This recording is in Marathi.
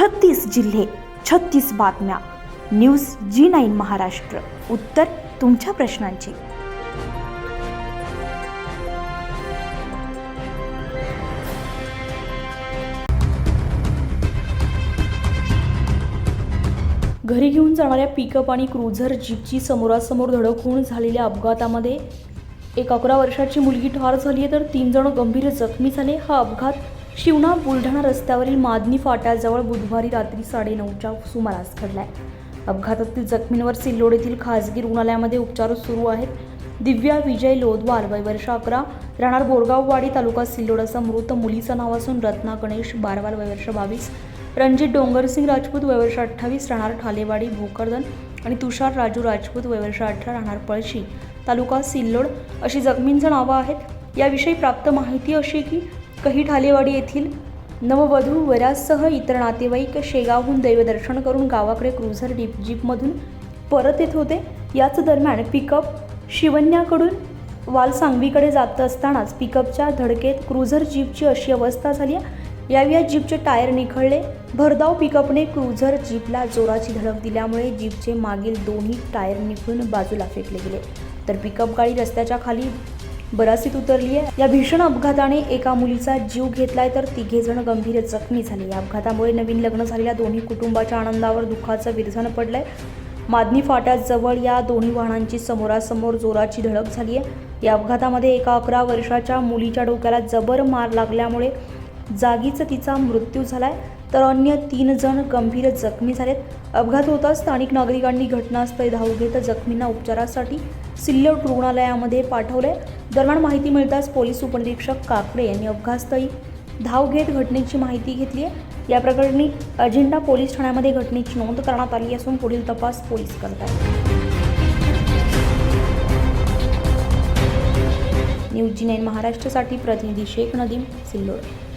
छत्तीस जिल्हे छत्तीस बातम्या. News G nine Maharashtra. उत्तर तुमच्या प्रश्नांची. घरी घेऊन जाणाऱ्या पिकअप आणि क्रुझर जीपची समोरासमोर धडक होऊन झालेल्या अपघातामध्ये एक अकरा वर्षाची मुलगी ठार झाली आहे तर तीन जण गंभीर जखमी झाले. हा अपघात शिवणा बुलढाणा रस्त्यावरील मादनी फाट्याजवळ बुधवारी रात्री साडेनऊच्या सुमारास घडलाय. अपघातातील जखमींवर सिल्लोड येथील खासगी रुग्णालयामध्ये उपचार सुरू आहेत. दिव्या विजय लोधवाल वय वर्ष अकरा राहणार बोरगाववाडी तालुका सिल्लोड असा मृत मुलीचं नाव असून रत्ना गणेश बारवाल वयवर्ष बावीस रणजित डोंगरसिंग राजपूत वयवर्ष अठ्ठावीस राहणार ठालेवाडी भोकरदन आणि तुषार राजू राजपूत वयवर्ष अठरा राहणार पळशी तालुका सिल्लोड अशी जखमींचं नावं आहेत. याविषयी प्राप्त माहिती अशी की कही ठालेवाडी येथील नववधू वरासह इतर नातेवाईक शेगावहून दैवदर्शन करून गावाकडे क्रुझर डीप जीपमधून परत येत होते. याच दरम्यान पिकअप शिवन्याकडून वाल सांगवीकडे जात असतानाच पिकअपच्या धडकेत क्रुझर जीपची अशी अवस्था झाली. यावेळी या जीपचे टायर निखळले. भरधाव पिकअपने क्रुझर जीपला जोराची धडक दिल्यामुळे जीपचे मागील दोन्ही टायर निघून बाजूला फेकले गेले. तर पिकअप गाडी रस्त्याच्या खाली बरासीत उतरली आहे. या भीषण अपघाताने एका मुलीचा जीव घेतलाय तर तिघे जण गंभीर जखमी झाले. या अपघातामुळे नवीन लग्न झालेल्या दोन्ही कुटुंबाच्या आनंदावर दुःखाचं विरझण पडलंय. मादनी फाट्याजवळ या दोन्ही वाहनांची समोरासमोर जोराची धडक झाली आहे. या अपघातामध्ये एका अकरा वर्षाच्या मुलीच्या डोक्याला जबर मार लागल्यामुळे जागीच तिचा मृत्यू झालाय. तर अन्य तीन जण गंभीर जखमी झालेत. अपघात होताच स्थानिक नागरिकांनी घटनास्थळी धाव घेत जखमींना उपचारासाठी सिल्लोड रुग्णालयामध्ये पाठवले दरम्यान माहिती मिळताच पोलीस उपनिरीक्षक काकडे यांनी अपघातस्थळी धाव घेत घटनेची माहिती घेतली आहे या प्रकरणी अजिंठा पोलीस ठाण्यामध्ये घटनेची नोंद करण्यात आली असून पुढील तपास पोलीस करत आहेत. न्यूज जी नाईन महाराष्ट्रासाठी प्रतिनिधी शेख नदीम सिल्लोड.